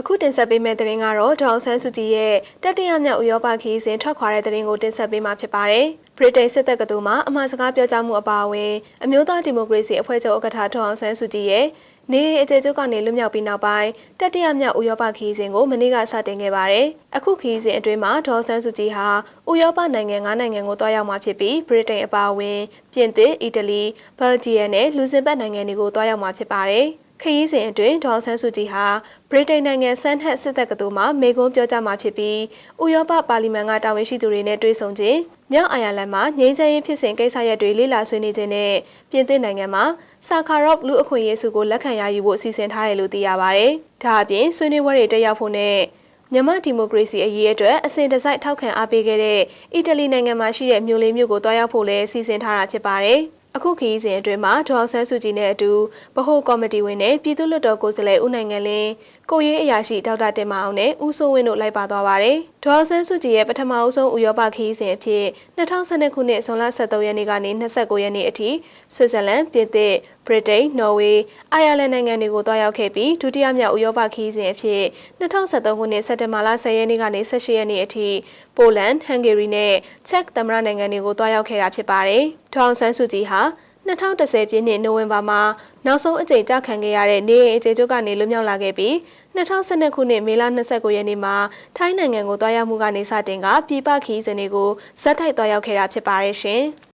အခုတင်ဆက်ပေးမယ့်သတင်းကတော့ဒေါအောင်ဆန်းစုကြည်ရဲ့တတိယမြောက်ဥရောပခီးစဉ်ထွက်ခွာတဲ့သတင်းကိုတင်ဆက်ပေးမှာဖြစ်ပါတယ်။ဗြိတိန်စစ်တပ်ကတူမှအမှားစကားပြောကြားမှုအပါအဝင်အမျိုးသားဒီမိုကရေစီအဖွဲ့ချုပ်ဥက္ကဋ္ဌဒေါအောင်ဆန်းစုကြည်ရဲ့နေအကျေကျုပ်ကနေလွတ်မြောက်ပြီးနောက်ပိုင်းတတိယမြောက်ဥရောပခီးစဉ်ကိုမနေ့ကစတင်ခဲ့ပါတယ်။အခုခီးစဉ်အတွင်းမှာဒေါအောင်ဆန်းစုကြည်ဟာဥရောပနိုင်ငံ၅နိုင်ငံကိုတွားရောက်မှာဖြစ်ပြီးဗြိတိန်အပါအဝင်ပြင်သစ်၊အီတလီ၊ဘယ်လ်ဂျီယံနဲ့လူဇင်ဘတ်နိုင်ငံတွေကိုတွားရောက်မှာဖြစ်ပါတယ်။ ခရီးစဉ်အတွင်းဒေါ်ဆန်းစုကြည်ဟာဗြိတိန်နိုင်ငံဆန်ဟက်စစ်တပ်ကတူမှမေကွန်းပြောကြားမှာဖြစ်ပြီးဥရောပပါလီမန်ကတာဝန်ရှိသူတွေနဲ့တွေ့ဆုံခြင်းမြောက်အိုင်ယာလန်မှာငြိမ်းချမ်းရေးဖြစ်စဉ်ကိစ္စရပ်တွေလေ့လာဆွေးနွေးခြင်းနဲ့ပြင်သစ်နိုင်ငံမှာဆာခါရော့လူအခွင့်အရေးစုကိုလက်ခံရယူဖို့အစီအစဉ်ထားတယ်လို့သိရပါဗျ။ဒါအပြင်ဆွေးနွေးပွဲတွေတက်ရောက်ဖို့နဲ့မြန်မာဒီမိုကရေစီအရေးအတွက်အစဉ်တစိုက်ထောက်ခံအားပေးခဲ့တဲ့အီတလီနိုင်ငံမှာရှိတဲ့မြို့လေးမြို့ကိုတွားရောက်ဖို့လည်းစီစဉ်ထားတာဖြစ်ပါတယ်။ အခုခရီးစဉ်အတွင်းမှာဒေါအောင်ဆန်းစုကြည်နဲ့အတူဗဟိုကော်မတီဝင်နဲ့ပြည်သူ့လွှတ်တော်ကိုယ်စားလှယ်ဦးနိုင်ငံလင်းကိုရေးအရာရှိဒေါက်တာတင်မအောင်နဲ့ဦးစိုးဝင်းတို့လိုက်ပါသွားပါတယ်။ဒေါအောင်ဆန်းစုကြည်ရဲ့ပထမအဆုံးဥရောပခရီးစဉ်အဖြစ်2012ခုနှစ်ဇွန်လ23ရက်နေ့ကနေ29ရက်နေ့အထိဆွစ်ဇာလန်ပြင်သစ် ဗြိတိန်နော်ဝေးအိုင်ယာလန်နိုင်ငံတွေကိုတွားရောက်ခဲ့ပြီးဒုတိယမြောက်ဥရောပခရီးစဉ်အဖြစ်2023ခုနှစ်စက်တင်ဘာလ10ရက်နေ့ကနေ18ရက်နေ့အထိပိုလန်ဟန်ဂေရီနဲ့ချက်သမ္မတနိုင်ငံတွေကိုတွားရောက်ခဲ့တာဖြစ်ပါတယ်။ဒေါအောင်ဆန်းစုကြည်ဟာ2010ပြည့်နှစ်နိုဝင်ဘာမှာနောက်ဆုံးအကြိမ်ကြခံခဲ့ရတဲ့နေအိမ်အခြေချုပ်ကနေလွတ်မြောက်လာခဲ့ပြီး2012ခုနှစ်မေလ29ရက်နေ့မှာထိုင်းနိုင်ငံကိုတွားရောက်မှုကနေစတင်ကပြည်ပခီးစဉ်တွေကိုဇက်တိုက်တွားရောက်ခဲ့တာဖြစ်ပါတယ်ရှင်။